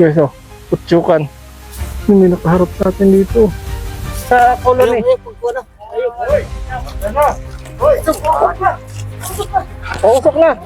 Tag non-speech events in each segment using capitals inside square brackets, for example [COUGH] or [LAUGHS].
Guys, oh, kutsukan. Hindi nakaharap sa atin dito. Sa colony. Pausok na.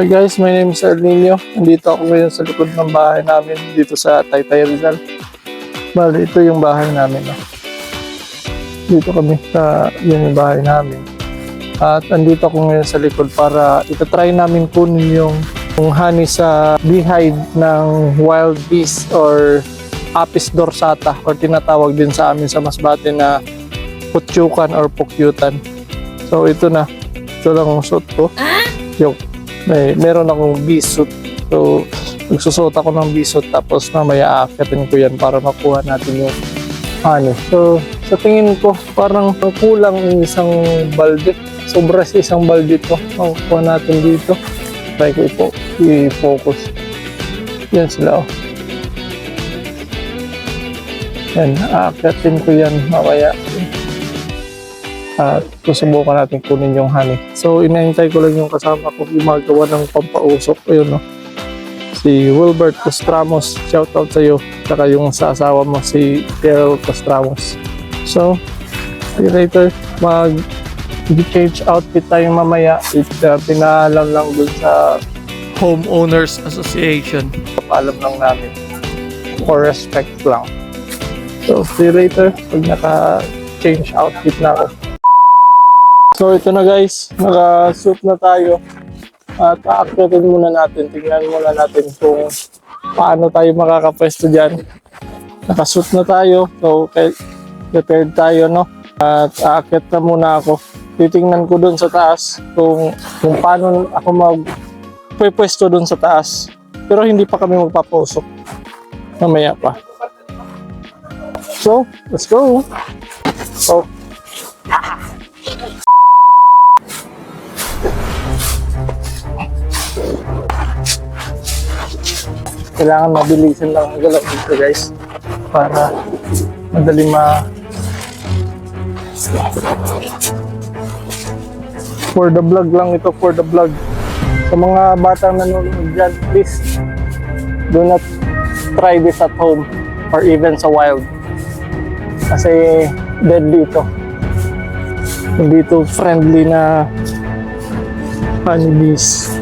Hi guys, my name is El Nino. Nandito ako ngayon sa likod ng bahay namin dito sa Taytay Rizal. Bali, ito yung bahay namin. No? Dito kami sa, yun yung bahay namin. At andito ako ngayon sa likod para itatry namin kunin yung, yung honey sa beehive ng wild bees or Apis dorsata or tinatawag din sa amin sa Masbate na putsyukan or pukyutan. So ito na. Ito lang ang suot ko. Yung may meron akong bisut. So, nagsusot ako ng bisut tapos mamaya aakyatin ko yan para makuha natin yung honey. So, sa tingin ko, parang kulang yung isang balde. Sobra sa isang balde to. Makukuha natin dito. Try ko ipo, i-focus. Yan sila oh. Yan, aakyatin ko yan mamaya. At susubukan natin kunin yung honey. So, inahintay ko lang yung kasama ko gumagawa ng pampausok. Ayun, no? Si Wilbert Costramos. Shout out sa iyo. Saka yung sa asawa mo, si Daryl Costramos. So, see you later. Mag change outfit tayo mamaya. It, uh, pinaalam lang dun sa Homeowners Association. Paalam lang namin. For respect lang. So, see you later. Pag naka-change outfit na ako. So ito na guys, naka-suit na tayo. At aakyatin muna natin, tingnan muna natin kung paano tayo makakapwesto dyan. Naka-suit na tayo, so prepared tayo no. At aakyat na muna ako. Titingnan ko dun sa taas kung, kung paano ako mag pwesto dun sa taas. Pero hindi pa kami magpapusok. Mamaya pa. So, let's go! So, kailangan mabilisan lang ang galaw dito guys para madali ma for the vlog lang ito for the vlog. Sa mga batang nanonood dyan please do not try this at home or even sa wild. Kasi deadly ito. Hindi ito friendly na honeybees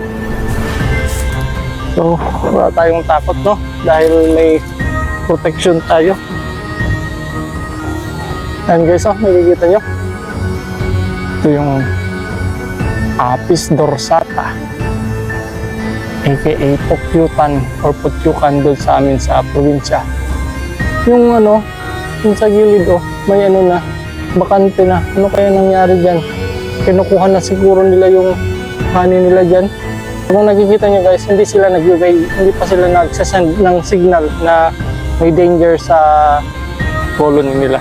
So, wala tayong takot, no? Dahil may protection tayo. Ayan guys, oh, nakikita nyo? Ito yung Apis dorsata aka Pukyutan or Putyukan doon sa amin sa probinsya. Yung ano, yung sa gilid, oh, may ano na, bakante na. Ano kaya nangyari dyan? Kinukuha na siguro nila yung honey nila dyan. Kung nakikita nyo guys, hindi sila nagbibigay, hindi pa sila nagsasend ng signal na may danger sa colony nila.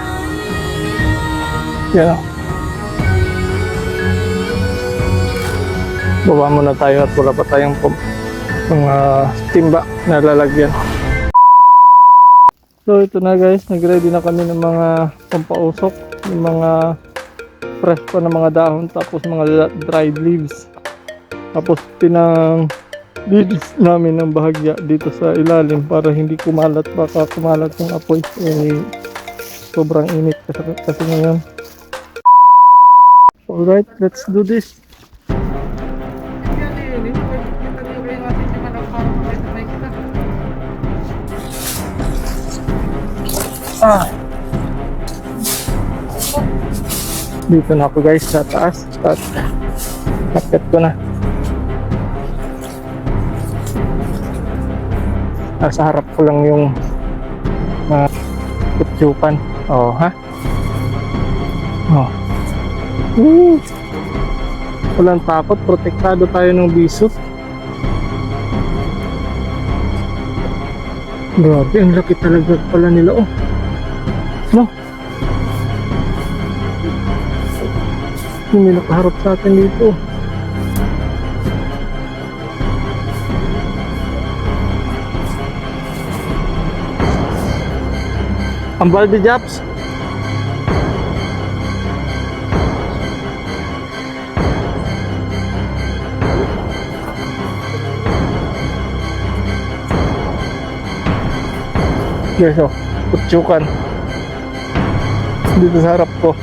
Yan o. Baba muna tayo at wala pa tayong mga timba na lalagyan. So ito na guys, nag-ready na kami ng mga pampausok, ng mga fresh pa na mga dahon tapos mga dried leaves. Tapos pinang leaves namin ng bahagya dito sa ilalim para hindi kumalat baka kumalat yung apoy. Eh, sobrang init kasi, kasi ngayon. Alright let's do this. Ah. Dito na ako guys sa taas. At akit ko na nasa harap ko lang yung mga kutyupan. Oh, ha? Oh. Woo! Walang takot, protektado tayo ng bisot. Grabe, ang laki talaga pala nila, oh. No? Hindi nakaharap sa atin dito. Ang Baldi Japs. Yes, oh. Kutsukan. Dito sa harap ko.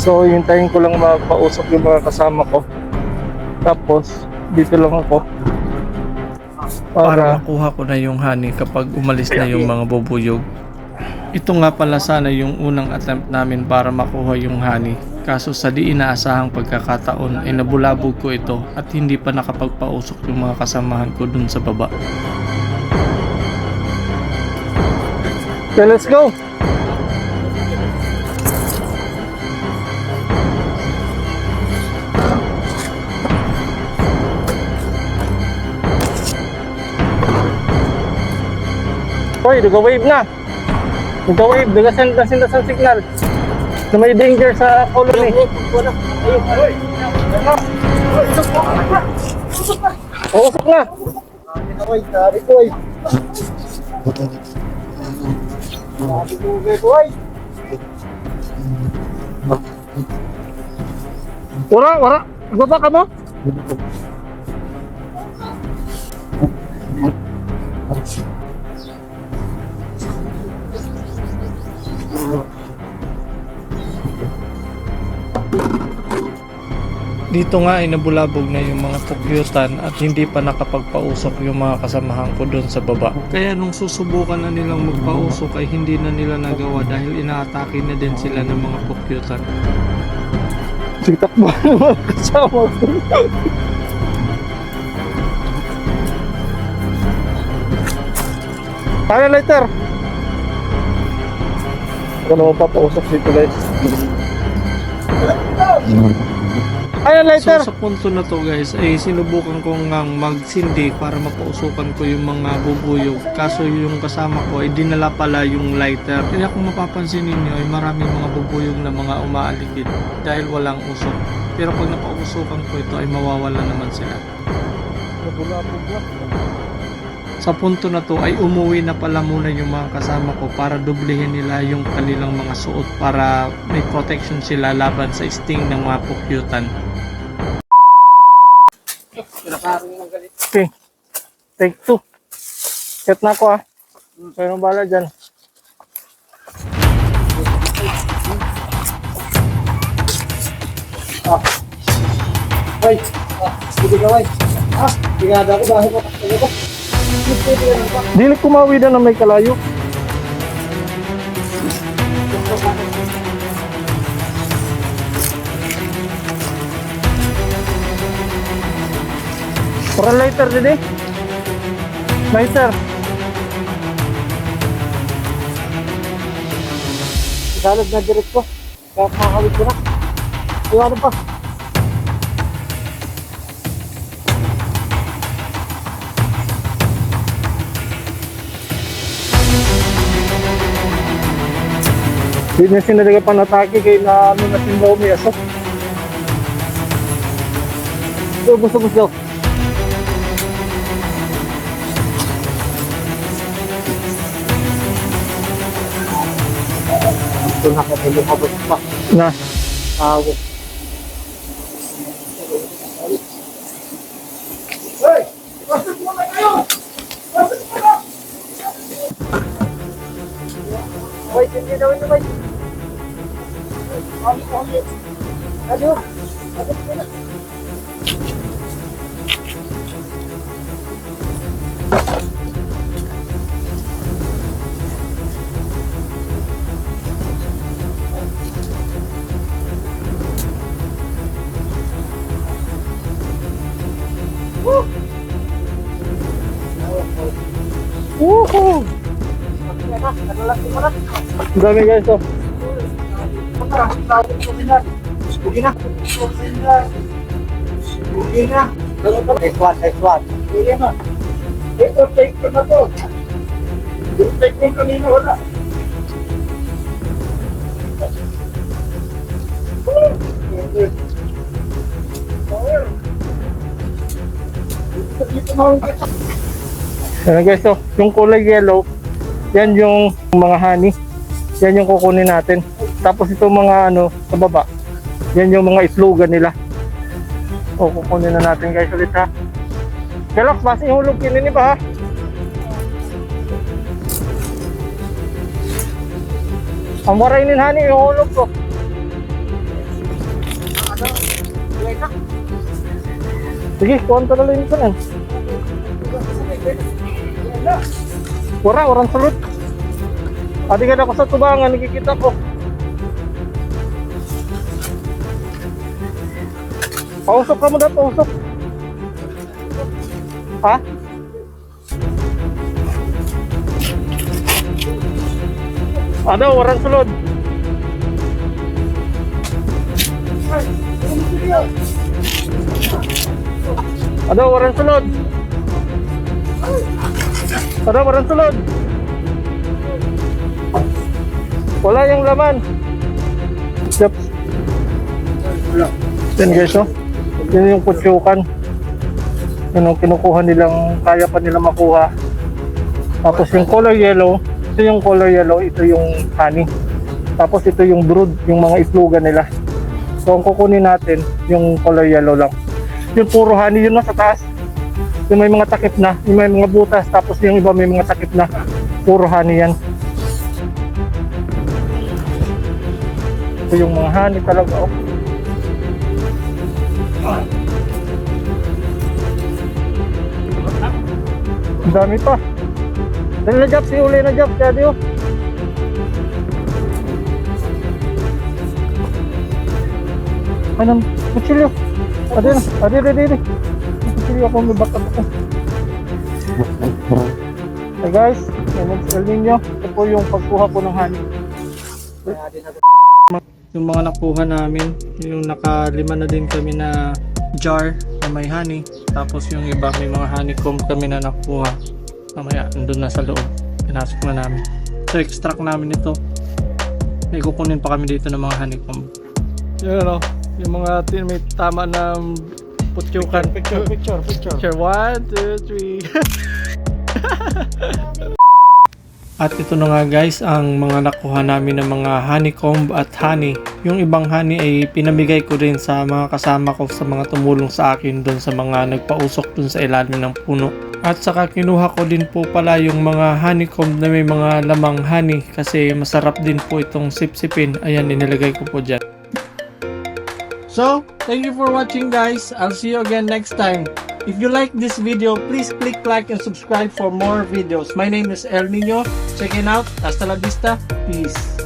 So, hintayin ko lang magpausap yung mga kasama ko. Tapos, dito lang ako. Para makuha ko na yung honey kapag umalis na yung mga bubuyog. Ito nga pala sana yung unang attempt namin para makuha yung honey. Kaso sa di inaasahang pagkakataon ay nabulabog ko ito at hindi pa nakapagpausok yung mga kasamahan ko dun sa baba. Okay, let's go. Hoy, nag-wave na. Nag-wave, nag-send na sila sa signal. Na may danger sa colony. Usok na. Wala, wala. Baba ka mo? Dito nga ay nabulabog na yung mga pukyutan at hindi pa nakapagpausok yung mga kasamahan ko doon sa baba. Kaya nung susubukan na nilang magpausok ay hindi na nila nagawa dahil inaatake na din sila ng mga pukyutan. Sige, takbo [LAUGHS] ng mga kasama ko. Kaya lighter. Ako naman papausap dito guys. Kaya lighter. So sa punto na to guys ay sinubukan ko ngang magsindi para mapausukan ko yung mga bubuyog. Kaso yung kasama ko ay dinala pala yung lighter. Kaya kung mapapansin ninyo ay maraming mga bubuyog na mga umaaligid dahil walang usok. Pero pag napausukan ko ito ay mawawala naman sila. Sa punto na to ay umuwi na pala muna yung mga kasama ko para dublihin nila yung kanilang mga suot para may protection sila laban sa sting ng mga pukyutan. Okay. Take two. Set na ako ah. Nang bala dyan. Ay, ah, hindi ka way. Ah, tingada ko dahil ko. Dili kumawi na na may kalayo. Para lighter din eh. Lighter. Isalad na direct ko. Kaya makakawit ko na. Ay, ano pa? Di na sinalaga pa natake kay na ano na sindaw may asok. Go, gusto mo daw. Ito na ka lumabas pa. Na. Tawag. Wait, hindi na, wait, wait. Ano? Ano? Woohoo! Ano lang mo na? Ang dami guys oh. Sige na. Sige na. Next one, next one. Sige na. Ito, take ko na to. Yung take ko kanina wala. Dito na ako. Ayan guys, so, yung kulay yellow, yan yung mga honey. Yan yung kukunin natin. Tapos itong mga ano, sa baba, yan yung mga islugan nila. O, kukunin na natin guys ulit ha. Galak, basi hulog kinini ba ha? Ang warainin honey, yung hulog ko. Sige, kuhan ka na lang ito yan. Wala, warang salut. Adi ka na ako sa tubangan, nakikita ko. Pausok ka mo na, pausok. Ha? Ano, warang sulod. Ano, warang sulod. Ano, warang sulod. Wala yung laman. Yep. Yan guys, oh. Yan yung kutsukan. Yan yung kinukuha nilang, kaya pa nila makuha. Tapos yung color yellow, ito yung color yellow, ito yung honey. Tapos ito yung brood, yung mga islugan nila. So ang kukunin natin, yung color yellow lang. Yung puro honey yun na sa taas. Yung may mga takip na, yung may mga butas, tapos yung iba may mga takip na. Puro honey yan. Ito yung mga honey talaga. Oh. Ang dami pa. Dali na Jobs, uli na kaya di oh. Anong kutsilyo? Adi na, adi, adi, adi, Kutsilyo ako, may bakat ako. Hey guys, yan ang El Nino. Ito po yung pagkuha ko ng honey. Yung mga nakuha namin, yung nakalima na din kami na jar na may honey. Tapos yung iba may mga honeycomb kami na nakuha. Mamaya, nandun na sa loob. Pinasok na namin. So, extract namin ito. May kukunin pa kami dito ng mga honeycomb. Yun ano, yung mga tin may tama na putyukan. Picture, picture, picture. Picture, one, two, three. [LAUGHS] At ito na nga guys ang mga nakuha namin ng mga honeycomb at honey. Yung ibang honey ay pinamigay ko rin sa mga kasama ko sa mga tumulong sa akin doon sa mga nagpausok doon sa ilalim ng puno. At saka kinuha ko din po pala yung mga honeycomb na may mga lamang honey kasi masarap din po itong sipsipin. Ayan, inilagay ko po dyan. So, thank you for watching guys. I'll see you again next time. If you like this video, please click like and subscribe for more videos. My name is El Nino. Check it out. Hasta la vista. Peace.